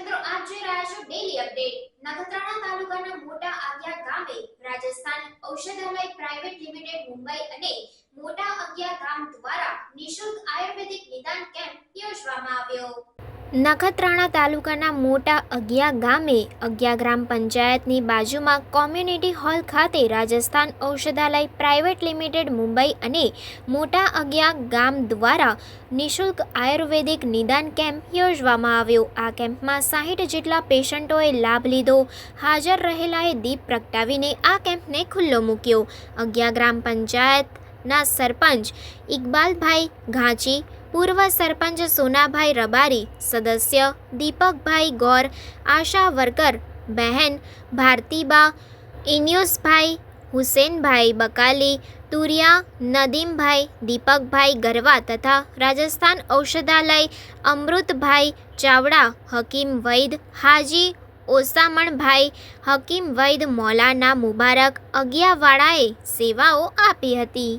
મિત્રો, આપ જોઈ રહ્યા છો ડેલી અપડેટ નખત્રાણા તાલુકાના મોટા આગિયા ગામે રાજસ્થાન ઔષધાલય પ્રાઇવેટ લિમિટેડ મુંબઈ અને મોટા આગિયા ગામ દ્વારા નિશુલ્ક આયુર્વેદિક નિદાન કેમ્પ યોજવામાં આવ્યો. નખત્રાણા તાલુકાના મોટા અગિયા ગામે અગિયા ગ્રામ પંચાયતની બાજુમાં કોમ્યુનિટી હોલ ખાતે રાજસ્થાન ઔષધાલય પ્રાઇવેટ લિમિટેડ મુંબઈ અને મોટા અગિયા ગામ દ્વારા નિશુલ્ક આયુર્વેદિક નિદાન કેમ્પ યોજવામાં આવ્યો. આ કેમ્પમાં સાહીઠ જેટલા પેશન્ટોએ લાભ લીધો. હાજર રહેલાએ દીપ પ્રગટાવીને આ કેમ્પને ખુલ્લો મૂક્યો. અગિયા ગ્રામ પંચાયતના સરપંચ ઇકબાલભાઈ ઘાંચી પૂર્વ સરપંચ સોનાભાઈ રબારી, સદસ્ય દીપકભાઈ ગોર, આશા વર્કર, બહેન ભારતીબા, ઇન્યુસભાઈ, હુસેનભાઈ બકાલી, તુરિયા, નદીમભાઈ, દીપકભાઈ ગરવા તથા રાજસ્થાન ઔષધાલય અમૃતભાઈ ચાવડા, હકીમ વૈદ, હાજી ઓસામણભાઈ, હકીમ વૈદ મૌલાના મુબારક અગિયાવાળાએ સેવાઓ આપી હતી.